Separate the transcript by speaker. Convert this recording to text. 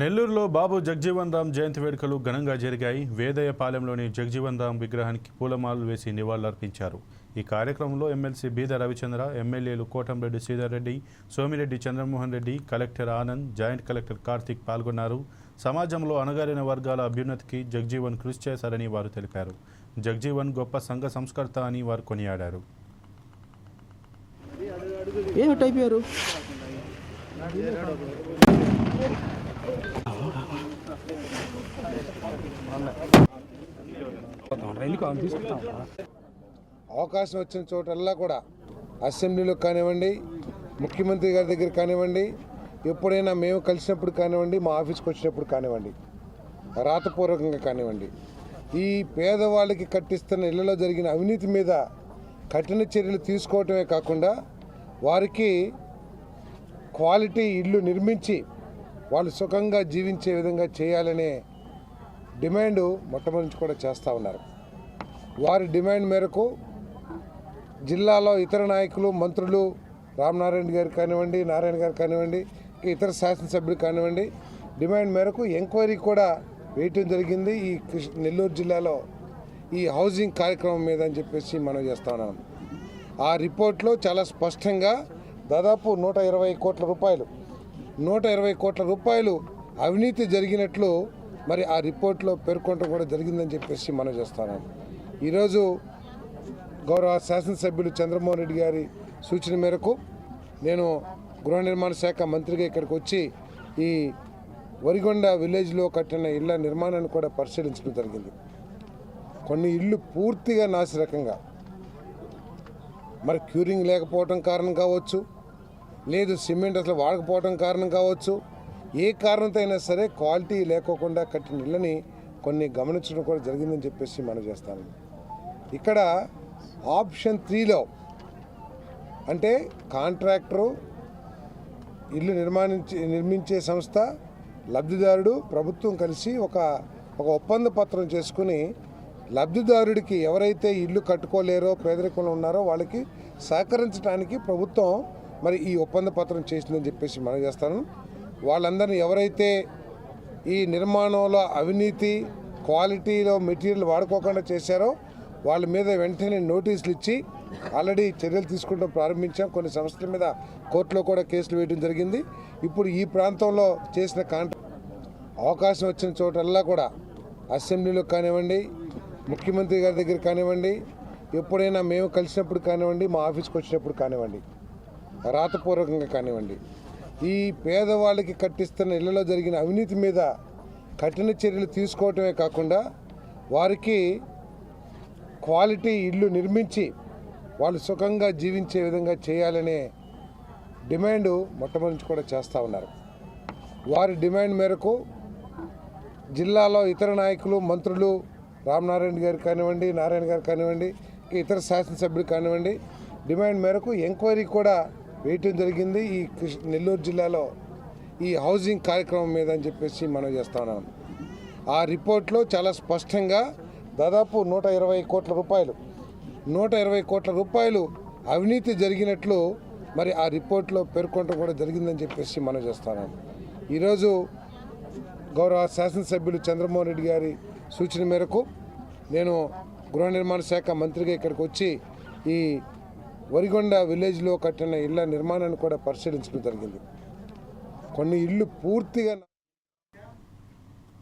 Speaker 1: నెల్లూరులో బాబు జగ్జీవన్ రామ్ జయంతి వేడుకలు ఘనంగా జరిగాయి. వేదయపాలెంలోని జగ్జీవన్ రామ్ విగ్రహానికి పూలమాలలు వేసి నివాళులర్పించారు. ఈ కార్యక్రమంలో ఎమ్మెల్సీ బీద రవిచంద్ర ఎమ్మెల్యేలు Kotamreddy Sridhar Reddy Somireddy Chandramohan Reddy collector Anand joint collector Karthik పాల్గొన్నారు. సమాజంలో అణగారిన వర్గాల అభ్యున్నతికి జగ్జీవన్ కృషి చేశారని వారు తెలిపారు. జగ్జీవన్ గొప్ప సంఘ సంస్కర్త అని వారు కొనియాడారు.
Speaker 2: ఏ అయిపోయారు
Speaker 3: అవకాశం వచ్చిన చోటల్లా కూడా అసెంబ్లీలో కానివ్వండి ముఖ్యమంత్రి గారి దగ్గర కానివ్వండి ఎప్పుడైనా మేము కలిసినప్పుడు కానివ్వండి మా ఆఫీస్కి వచ్చినప్పుడు కానివ్వండి రాతపూర్వకంగా కానివ్వండి ఈ పేదవాళ్ళకి కట్టిస్తున్న ఇళ్ళలో జరిగిన అవినీతి మీద కఠిన చర్యలు తీసుకోవటమే కాకుండా వారికి క్వాలిటీ ఇల్లు నిర్మించి వాళ్ళు సుఖంగా జీవించే విధంగా చేయాలనే డిమాండ్ మొట్టమొదటి నుంచి కూడా చేస్తూ ఉన్నారు. వారి డిమాండ్ మేరకు జిల్లాలో ఇతర నాయకులు మంత్రులు రామనారాయణ గారు కానివ్వండి నారాయణ గారు కానివ్వండి ఇతర శాసనసభ్యులు కానివ్వండి డిమాండ్ మేరకు ఎంక్వైరీ కూడా వేయటం జరిగింది. ఈ కృష్ణ నెల్లూరు జిల్లాలో ఈ హౌసింగ్ కార్యక్రమం మీద అని చెప్పేసి మనం చేస్తా ఉన్నాం. ఆ రిపోర్ట్లో చాలా స్పష్టంగా దాదాపు నూట ఇరవై కోట్ల రూపాయలు నూట ఇరవై కోట్ల రూపాయలు అవినీతి జరిగినట్లు మరి ఆ రిపోర్ట్లో పేర్కొనడం కూడా జరిగిందని చెప్పేసి మనం చేస్తున్నాం. ఈరోజు గౌరవ శాసనసభ్యులు చంద్రమోహన్ రెడ్డి గారి సూచన మేరకు నేను గృహ నిర్మాణ శాఖ మంత్రిగా ఇక్కడికి వచ్చి ఈ వరిగొండ విలేజ్లో కట్టిన ఇళ్ళ నిర్మాణాన్ని కూడా పరిశీలించడం జరిగింది. కొన్ని ఇళ్ళు పూర్తిగా నాసిరకంగా మరి క్యూరింగ్ లేకపోవడం కారణం కావచ్చు లేదు సిమెంట్ అసలు వాడకపోవడం కారణం కావచ్చు. ఏ కారణంతో అయినా సరే క్వాలిటీ లేకోకుండా కట్టిన ఇళ్ళని కొన్ని గమనించడం కూడా జరిగిందని చెప్పేసి మనం చేస్తాను ఇక్కడ ఆప్షన్ త్రీలో అంటే కాంట్రాక్టరు ఇల్లు నిర్మాణించి నిర్మించే సంస్థ లబ్ధిదారుడు ప్రభుత్వం కలిసి ఒక ఒక ఒప్పంద పత్రం చేసుకుని లబ్ధిదారుడికి ఎవరైతే ఇల్లు కట్టుకోలేరో పేదరికంలో ఉన్నారో వాళ్ళకి సహకరించడానికి ప్రభుత్వం మరి ఈ ఒప్పంద పత్రం చేసిందని చెప్పేసి మనం చేస్తాను. వాళ్ళందరినీ ఎవరైతే ఈ నిర్మాణంలో అవినీతి క్వాలిటీలో మెటీరియల్ వాడుకోకుండా చేశారో వాళ్ళ మీద వెంటనే నోటీసులు ఇచ్చి ఆల్రెడీ చర్యలు తీసుకుంటూ ప్రారంభించాం. కొన్ని సంస్థల మీద కోర్టులో కూడా కేసులు వేయడం జరిగింది. ఇప్పుడు ఈ ప్రాంతంలో చేసిన కాంట్రా అవకాశం వచ్చిన చోటల్లా కూడా అసెంబ్లీలో కానివ్వండి ముఖ్యమంత్రి గారి దగ్గర కానివ్వండి ఎప్పుడైనా మేము కలిసినప్పుడు కానివ్వండి మా ఆఫీస్కి వచ్చినప్పుడు కానివ్వండి. రాతపూర్వకంగా కానివ్వండి. ఈ పేదవాళ్ళకి కట్టిస్తున్న ఇళ్ళలో జరిగిన అవినీతి మీద కఠిన చర్యలు తీసుకోవటమే కాకుండా వారికి క్వాలిటీ ఇల్లు నిర్మించి వాళ్ళు సుఖంగా జీవించే విధంగా చేయాలనే డిమాండ్ మొట్టమొదటి కూడా చేస్తూ ఉన్నారు. వారి డిమాండ్ మేరకు జిల్లాలో ఇతర నాయకులు మంత్రులు రామనారాయణ గారు కానివ్వండి నారాయణ గారు కానివ్వండి ఇతర శాసనసభ్యులు కానివ్వండి డిమాండ్ మేరకు ఎంక్వైరీ కూడా వేయటం జరిగింది. ఈ కృష్ణ నెల్లూరు జిల్లాలో ఈ హౌసింగ్ కార్యక్రమం మీద అని చెప్పేసి మనం చేస్తా ఉన్నాం. ఆ రిపోర్ట్లో చాలా స్పష్టంగా దాదాపు నూట ఇరవై కోట్ల రూపాయలు నూట ఇరవై కోట్ల రూపాయలు అవినీతి జరిగినట్లు మరి ఆ రిపోర్ట్లో పేర్కొనడం కూడా జరిగిందని చెప్పేసి మనం చేస్తున్నాం ఈరోజు గౌరవ శాసనసభ్యులు చంద్రమోహన్ రెడ్డి గారి సూచన మేరకు నేను గృహ నిర్మాణ శాఖ మంత్రిగా ఇక్కడికి వచ్చి ఈ వరిగొండ విలేజ్లో కట్టిన ఇళ్ళ నిర్మాణాన్ని కూడా పరిశీలించడం జరిగింది. కొన్ని ఇళ్ళు పూర్తిగా